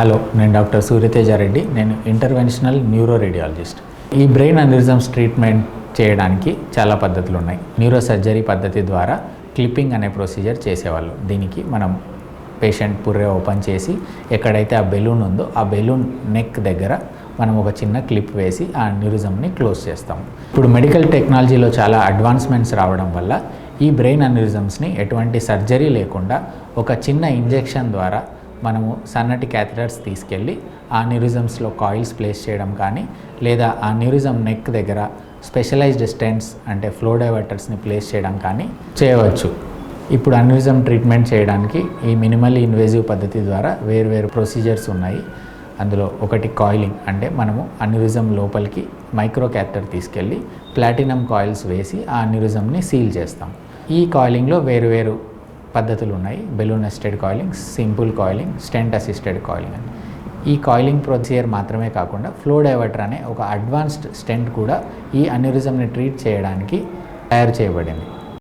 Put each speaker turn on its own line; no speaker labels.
Hello నేను doctor సూర్యతేజారెడ్డి నేను interventional neuro radiologist ఈ బ్రెయిన్ అనిరిజమ్స్ ట్రీట్మెంట్ చేయడానికి చాలా పద్ధతులు ఉన్నాయి న్యూరో సర్జరీ పద్ధతి ద్వారా క్లిప్పింగ్ అనే ప్రొసీజర్ చేసేవాళ్ళు. దీనికి మనం పేషెంట్ పుర్రె ఓపెన్ చేసి ఎక్కడైతే ఆ బెలూన్ ఉందో ఆ బెలూన్ నెక్ దగ్గర మనం ఒక చిన్న క్లిప్ వేసి ఆ అన్యూరిజంని క్లోజ్ చేస్తాం ఇప్పుడు మెడికల్ టెక్నాలజీలో చాలా అడ్వాన్స్మెంట్స్ రావడం వల్ల ఈ బ్రెయిన్ అన్యూరిజమ్స్ని ఎటువంటి సర్జరీ లేకుండా ఒక చిన్న ఇంజెక్షన్ ద్వారా మనము సన్నటి క్యాథెటర్స్ తీసుకెళ్ళి ఆ న్యూరిజమ్స్లో కాయిల్స్ ప్లేస్ చేయడం కానీ లేదా ఆ న్యూరిజం నెక్ దగ్గర స్పెషలైజ్డ్ స్టెంట్స్ అంటే ఫ్లో డైవర్టర్స్ని ప్లేస్ చేయడం కానీ చేయవచ్చు. ఇప్పుడు అన్యూరిజం ట్రీట్మెంట్ చేయడానికి ఈ మినిమల్ ఇన్వేజివ్ పద్ధతి ద్వారా వేరు ప్రొసీజర్స్ ఉన్నాయి. అందులో ఒకటి కాయిలింగ్ అంటే మనము అన్యూరిజం లోపలికి మైక్రో క్యాథెటర్ తీసుకెళ్ళి ప్లాటినం కాయిల్స్ వేసి ఆ అన్యూరిజంని సీల్ చేస్తాం. ఈ కాయిలింగ్లో వేరు వేరు పద్ధతులు ఉన్నాయి balloon assisted coiling simple coiling stent assisted coiling అని. ఈ కాయిలింగ్ ప్రొసీజర్ మాత్రమే కాకుండా ఫ్లో డైవర్టర్ అనే ఒక అడ్వాన్స్డ్ స్టెంట్ కూడా ఈ అన్యూరిజంని ట్రీట్ చేయడానికి తయారు చేయబడింది.